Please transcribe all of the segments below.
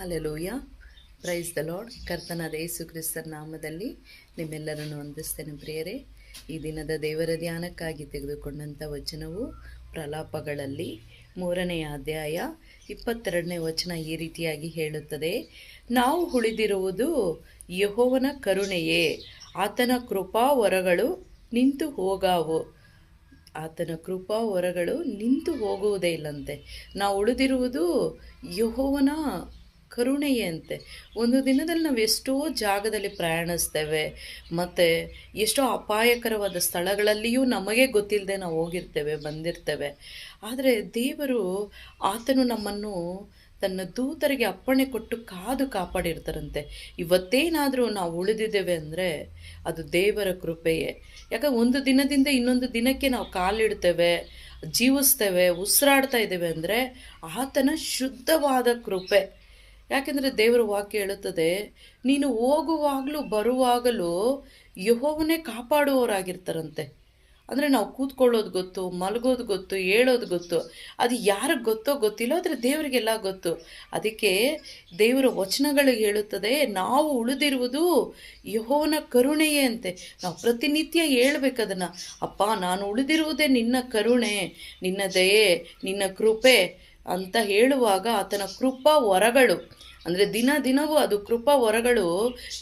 Hallelujah. Praise the lord ಕರ್ತನಾದ ಯೇಸು ಕ್ರಿಸ್ತರ ನಾಮದಲ್ಲಿ ನಿಮ್ಮೆಲ್ಲರನ್ನು ವಂದಿಸ್ತೇನೆ ಪ್ರಿಯರೇ. ಈ ದಿನದ ದೇವರ ಧ್ಯಾನಕ್ಕಾಗಿ ತೆಗೆದುಕೊಂಡಂಥ ವಚನವು ಪ್ರಲಾಪಗಳಲ್ಲಿ ಮೂರನೆಯ ಅಧ್ಯಾಯ ಇಪ್ಪತ್ತೆರಡನೇ ವಚನ ಈ ರೀತಿಯಾಗಿ ಹೇಳುತ್ತದೆ. ನಾವು ಉಳಿದಿರುವುದು ಯಹೋವನ ಕರುಣೆಯೇ. ಆತನ ಕೃಪಾ ವರಗಳು ನಿಂತು ಹೋಗಾವು. ಆತನ ಕೃಪಾ ವರಗಳು ನಿಂತು ಹೋಗುವುದೇ ಇಲ್ಲಂತೆ. ನಾವು ಉಳಿದಿರುವುದು ಯಹೋವನ ಕರುಣೆಯೇ ಅಂತೆ ಒಂದು ದಿನದಲ್ಲಿ ನಾವು ಎಷ್ಟೋ ಜಾಗದಲ್ಲಿ ಪ್ರಯಾಣಿಸ್ತೇವೆ, ಮತ್ತು ಎಷ್ಟೋ ಅಪಾಯಕರವಾದ ಸ್ಥಳಗಳಲ್ಲಿಯೂ ನಮಗೆ ಗೊತ್ತಿಲ್ಲದೆ ನಾವು ಹೋಗಿರ್ತೇವೆ, ಬಂದಿರ್ತೇವೆ. ಆದರೆ ದೇವರು ಆತನು ನಮ್ಮನ್ನು ತನ್ನ ದೂತರಿಗೆ ಅಪ್ಪಣೆ ಕೊಟ್ಟು ಕಾದು ಕಾಪಾಡಿರ್ತಾರಂತೆ. ಇವತ್ತೇನಾದರೂ ನಾವು ಉಳಿದಿದ್ದೇವೆ ಅಂದರೆ ಅದು ದೇವರ ಕೃಪೆಯೇ. ಯಾಕಂದ್ರೆ ಒಂದು ದಿನದಿಂದ ಇನ್ನೊಂದು ದಿನಕ್ಕೆ ನಾವು ಕಾಲಿಡ್ತೇವೆ, ಜೀವಿಸ್ತೇವೆ, ಉಸಿರಾಡ್ತಾ ಇದ್ದೇವೆ ಅಂದರೆ ಆತನ ಶುದ್ಧವಾದ ಕೃಪೆ. ಯಾಕೆಂದರೆ ದೇವರ ವಾಕ್ಯ ಹೇಳುತ್ತದೆ, ನೀನು ಹೋಗುವಾಗಲೂ ಬರುವಾಗಲೂ ಯಹೋವನೇ ಕಾಪಾಡುವವರಾಗಿರ್ತಾರಂತೆ. ಅಂದರೆ ನಾವು ಕೂತ್ಕೊಳ್ಳೋದು ಗೊತ್ತು, ಮಲಗೋದು ಗೊತ್ತು, ಹೇಳೋದು ಗೊತ್ತು, ಅದು ಯಾರಿಗೆ ಗೊತ್ತೋ ಗೊತ್ತಿಲ್ಲ, ಆದರೆ ದೇವರಿಗೆಲ್ಲ ಗೊತ್ತು. ಅದಕ್ಕೆ ದೇವರ ವಚನಗಳು ಹೇಳುತ್ತದೆ, ನಾವು ಉಳಿದಿರುವುದು ಯಹೋವನ ಕರುಣೆಯೇ ಅಂತೆ. ನಾವು ಪ್ರತಿನಿತ್ಯ ಹೇಳ್ಬೇಕು ಅದನ್ನು, ಅಪ್ಪ, ನಾನು ಉಳಿದಿರುವುದೇ ನಿನ್ನ ಕರುಣೆ, ನಿನ್ನ ದಯೆ, ನಿನ್ನ ಕೃಪೆ ಅಂತ ಹೇಳುವಾಗ ಆತನ ಕೃಪಾ ವರಗಳು. ಅಂದರೆ ದಿನ ದಿನವೂ ಅದು ಕೃಪಾ ವರಗಳು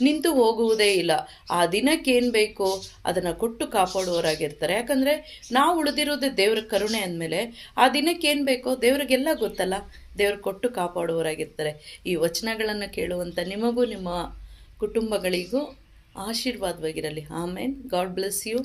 ನಿಂತು ಹೋಗುವುದೇ ಇಲ್ಲ. ಆ ದಿನಕ್ಕೇನು ಬೇಕೋ ಅದನ್ನು ಕೊಟ್ಟು ಕಾಪಾಡುವವರಾಗಿರ್ತಾರೆ. ಯಾಕಂದರೆ ನಾವು ಉಳಿದಿರೋದೇ ದೇವ್ರ ಕರುಣೆ ಅಂದಮೇಲೆ ಆ ದಿನಕ್ಕೇನು ಬೇಕೋ ದೇವ್ರಿಗೆಲ್ಲ ಗೊತ್ತಲ್ಲ, ದೇವ್ರು ಕೊಟ್ಟು ಕಾಪಾಡುವವರಾಗಿರ್ತಾರೆ. ಈ ವಚನಗಳನ್ನು ಕೇಳುವಂಥ ನಿಮಗೂ ನಿಮ್ಮ ಕುಟುಂಬಗಳಿಗೂ ಆಶೀರ್ವಾದವಾಗಿರಲಿ. ಆಮೇನ್. God bless you.